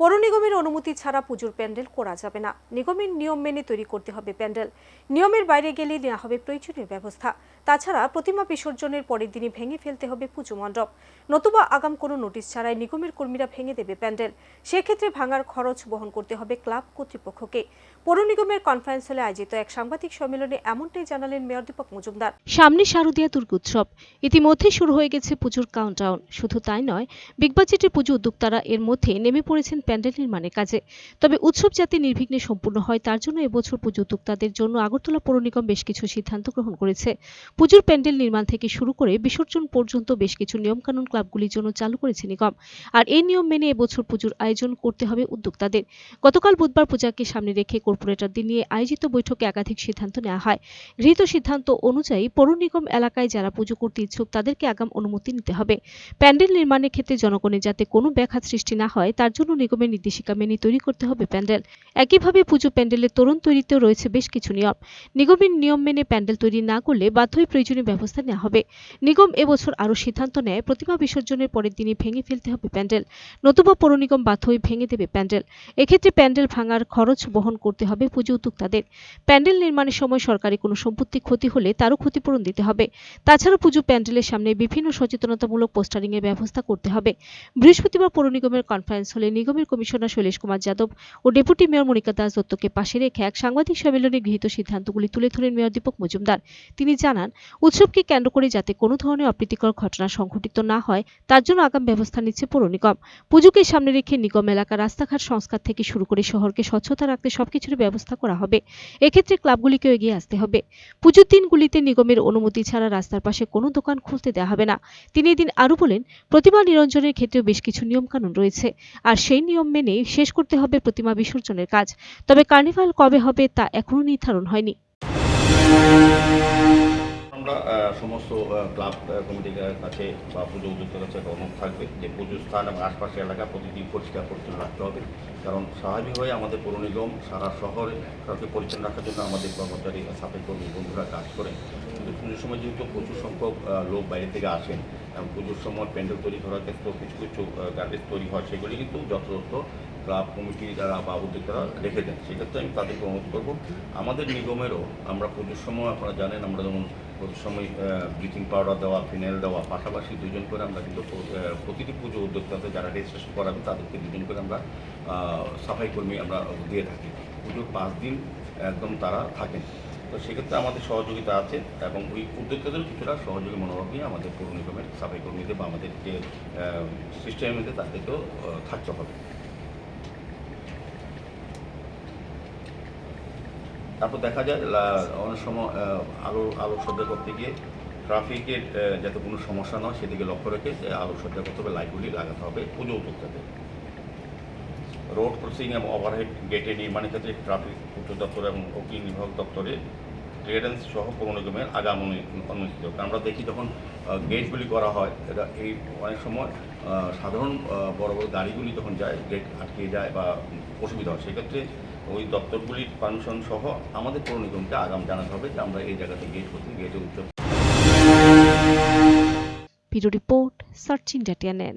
পৌর নিগমের অনুমতি ছাড়া পুজোর প্যান্ডেল করা যাবে না। নিগমের নিয়ম মেনে তৈরি করতে হবে প্যান্ডেল। নিয়মের বাইরে গেলে নেওয়া হবে প্রয়োজনীয় ব্যবস্থা। তাছাড়া প্রতিমা বিসর্জনের পরের দিনই ভেঙে ফেলতে হবে পুজো মণ্ডপ। নতুবা আগাম কোনো নোটিশ ছাড়াই নিগমের কর্মীরা ভেঙে দেবে প্যান্ডেল। সেক্ষেত্রে ভাঙার খরচ বহন করতে হবে ক্লাব কর্তৃপক্ষকে। পৌর নিগমের কনফারেন্স হলে আয়োজিত এক সাংবাদিক সম্মেলনে এমনটাই জানালেন মেয়র দীপক মজুমদার। সামনে শারদীয়া দুর্গোৎসব ইতিমধ্যে শুরু হয়ে গেছে পুজোর কাউন্টডাউন শুধু তাই নয় বিগ বাজেটের পুজো উদ্যোক্তারা এর মধ্যে নেমে পড়েছেন প্যান্ডেল নির্মাণের কাজে। তবে উৎসব যাতে নির্বিঘ্নে সম্পূর্ণ হয়, তার জন্য এবছর পুজো উদ্যোক্তাদের জন্য আগরতলা পৌর নিগম বেশ কিছু সিদ্ধান্ত গ্রহণ করেছে। পুজোর প্যান্ডেল নির্মাণ থেকে শুরু করে বিসর্জন পর্যন্ত বেশ কিছু নিয়মকানুন ক্লাবগুলির জন্য চালু করেছে নিগম। আর এই নিয়ম মেনে এবছর পুজোর আয়োজন করতে হবে উদ্যোক্তাদের। গতকাল বুধবার পূজাকে সামনে রেখে কর্পোরেটরদের নিয়ে আয়োজিত বৈঠকে একাধিক সিদ্ধান্ত নেওয়া হয়। গৃহীত সিদ্ধান্ত অনুযায়ী পৌর নিগম এলাকায় যারা পুজো করতে ইচ্ছুক, তাদেরকে আগাম অনুমতি নিতে হবে। প্যান্ডেল নির্মাণের ক্ষেত্রে জনগণের যাতে কোনো ব্যাঘাত সৃষ্টি না হয়, তার জন্য নিগমের নির্দেশিকা মেনে তৈরি করতে হবে প্যান্ডেল। একইভাবে পুজো প্যান্ডেলের তরুণ তৈরিতেও রয়েছে বেশ কিছু নিয়ম। নিগমের নিয়ম মেনে প্যান্ডেল তৈরি না করলে বাধ্যই প্রয়োজনীয় ব্যবস্থা নেওয়া হবে। নিগম এবছর আরও সিদ্ধান্ত নেয়, প্রতিমা বিসর্জনের পরের দিনই ভেঙে ফেলতে হবে প্যান্ডেল। নতুবা পৌর নিগম বাধ্যই ভেঙে দেবে প্যান্ডেল। এক্ষেত্রে প্যান্ডেল ভাঙার খরচ বহন করতে হবে পুজো উদ্যোক্তাদের। প্যান্ডেল নির্মাণের সময় সরকারি কোনো সম্পত্তি ক্ষতি হলে তারও ক্ষতিপূরণ দিতে হবে। তাছাড়া পুজো প্যান্ডেলের সামনে বিভিন্ন সচেতনতামূলক পোস্টারিং এর ব্যবস্থা করতে হবে। বৃহস্পতিবার পৌর নিগমের কনফারেন্স হলে নিগমের কমিশনার শৈলেশ কুমার যাদব ও ডেপুটি মেয়র মনিকা দাস দত্তকে পাশে রেখে এক সাংবাদিক সম্মেলনে গৃহীত সিদ্ধান্তগুলি তুলে ধরেন মেয়র দীপক মজুমদার। তিনি জানান, উৎসবকে কেন্দ্র করে যাতে কোনো ধরনের অপ্রীতিকর ঘটনা সংঘটিত না হয়, তার জন্য আগাম ব্যবস্থা নিচ্ছে পৌর নিগম। পুজোকে সামনে রেখে নিগম এলাকা রাস্তাঘাট সংস্কার থেকে শুরু করে শহরকে স্বচ্ছতা রাখতে সবকিছুর ব্যবস্থা করা হবে। এক্ষেত্রে ক্লাবগুলিকেও এগিয়ে আসতে হবে। পুজোর দিনগুলিতে নিগমের অনুমতি ছাড়া রাস্তার পাশে কোনো দোকান খুলতে দেওয়া হবে না। তিনি এদিন আরও বলেন, প্রতিমা নিরঞ্জনের ক্ষেত্রেও বেশ কিছু নিয়মকানুন রয়েছে। আর সেই নিয়ম মেনে শেষ করতে হবে প্রতিমা বিসর্জনের কাজ। তবে কার্নিভাল কবে হবে তা এখনও নির্ধারণ হয়নি। আমরা সমস্ত ক্লাব কমিটির কাছে বা পুজো উদ্যোক্তার কাছে একটা অনুরোধ থাকবে যে পুজোর স্থান এবং আশপাশের এলাকা প্রতিদিন পরিষ্কার পরিচ্ছন্ন রাখতে হবে। কারণ স্বাভাবিকভাবে আমাদের পৌর নিগম সারা শহরে শহরকে পরিচ্ছন্ন রাখার জন্য আমাদের কর্মচারী সাফাই কর্মী বন্ধুরা কাজ করেন কিন্তু পুজোর সময় যেহেতু প্রচুর সংখ্যক লোক বাইরে থেকে আসেন এবং পুজোর সময় প্যান্ডেল তৈরি করার ক্ষেত্রেও কিছু কিছু গার্বেজ তৈরি হয়, সেগুলি কিন্তু যথাযথ ক্লাব কমিটি যারা বা উদ্যোক্তারা রেখে দেন। সেক্ষেত্রে আমি তাদেরকে অনুরোধ করব, আমাদের নিগমেরও আমরা পুজোর সময় আপনারা জানেন, আমরা যেমন পুজোর সময় ব্লিচিং পাউডার দেওয়া ফিনাইল দেওয়া, পাশাপাশি দুজন করে আমরা কিন্তু প্রতিটি পুজো উদ্যোক্তাতে যারা রেজিস্ট্রেশন করাবে তাদেরকে দুজন করে আমরা সাফাই কর্মী আমরা দিয়ে থাকি। পুজোর পাঁচ দিন একদম তারা থাকেন। তো সেক্ষেত্রে আমাদের সহযোগিতা আছে এবং ওই উদ্যোক্তাদের কিছুটা সহযোগী মনোভাব নিয়ে আমাদের পৌর নিগমের সাফাই কর্মীদের বা আমাদের যে সিস্টেমেতে তাদেরকেও থাকতে হবে। তারপর দেখা যায় অনেক সময় আলো, আলোকসজ্জা করতে গিয়ে ট্রাফিকের যাতে কোনো সমস্যা না হয়, সেদিকে লক্ষ্য রেখে, যে আলোকসজ্জা করতে হবে লাইটগুলি লাগাতে হবে, পুজো উদ্যোক্তাদের রোড ক্রসিং এবং ওভারহেড গেটে নির্মাণের ক্ষেত্রে ট্রাফিক উচ্চ দপ্তর এবং অগ্নি বিভাগ দপ্তরে ক্লিয়ারেন্স সহ পৌর নিগমের আগাম কারণ আমরা দেখি যখন গেটগুলি করা হয়, এটা এই অনেক সময় সাধারণ বড় বড় গাড়িগুলি যখন যায় গেট আটকে যায় বা অসুবিধা হয়, সেক্ষেত্রে ওই দপ্তরগুলির পারমিশন সহ আমাদের পৌর নিগমকে আগাম জানাতে হবে যে আমরা এই জায়গাতে গেট করছি গেটে উচ্চ রিপোর্ট সার্চিং ডাটিয়ানেন